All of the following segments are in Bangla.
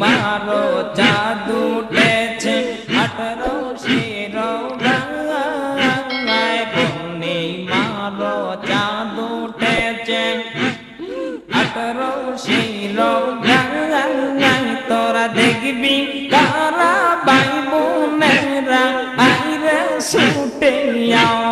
মারো জাদু উঠেছে আঠারো শিরো গায় জাদু উঠেছে আঠারো শিরো তোরা দেখবি কারা বাই বোনেরা আইরে ছুটে আয়ার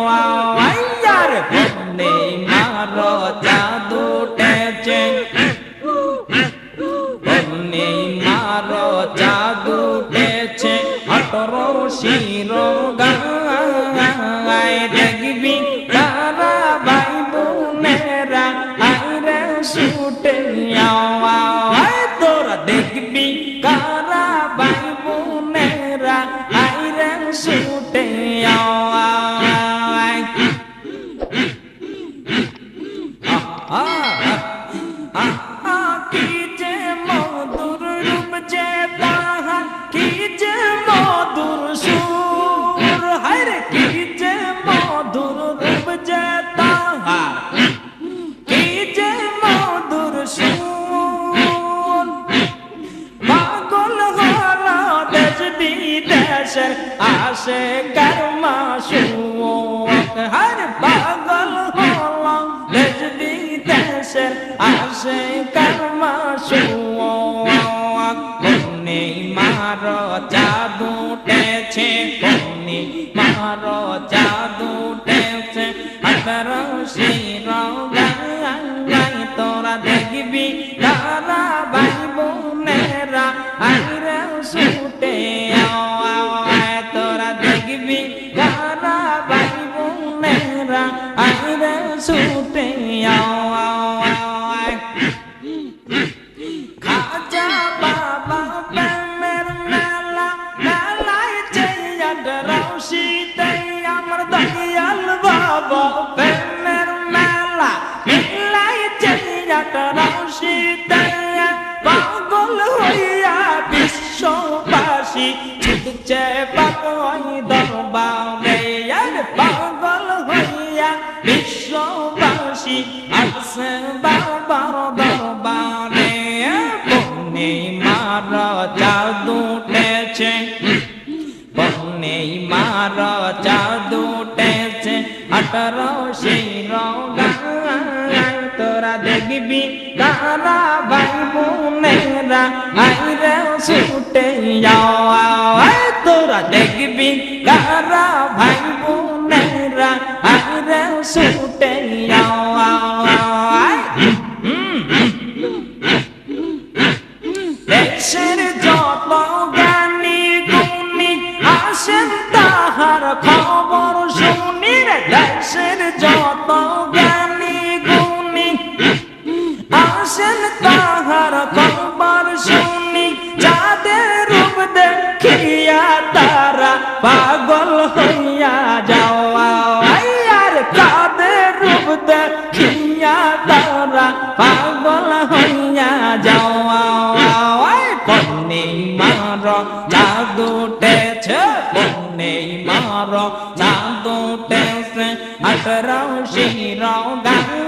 শিরো গায় দেখবি তারা ভাই বোনেরা আইরে ছুটে আয় তোরা দেখবি কারা ভাই বোনেরা আইরে ছুটে আয় আহা কি যে মধুর রূপ যে তাহার কি যে বিদেশের আসে কর্মা হর পাগল হলো দেশ বিদেশের আসে কর্মা বন্নি মারো জাদু টেছে বন্নি মারো জাদু টেছে আঠারো শিরো তোরা দেখবি, তারা ভাই বোনেরা আইরে তোরা দেখবি তারা ভাই বোনেরা আইরে ছুটে আয় খাজা বাবা প্রেমের মেলা, মেলায় চেয়ার রশিতে আমার দয়াল বাবা পাগল হইয়া বিশ্ববাসী ছুটছে পাগল দরবারে। আর পাগল হইয়া বিশ্ববাসী আসে বাবার দরবারে। বন্নি মার জাদু উঠেছে বন্নি মার জাদু উঠেছে। আঠারো শির তোরা দেখবি, তারা ভাই বোনেরা আইরে ছুটে যাওয়া। তোরা দেখবি, তারা ভাই বোনেরা আইরে ছুটে যাওয়া। দেশের যত জ্ঞানী গুণী আসেন, তাহার খবর শুনি দেশের যত জ্ঞানী আসেন তাহার খবর শুনি, যাদের রূপ দেখিয়া তারা পাগল হইয়া যাওয়া। আর কাদের রূপ দেখিয়া তারা পাগল হইয়া যাওয়া। পন্নি মার জাদু টেছে পন্নি মার জাদু টেছে আঠারো শির গান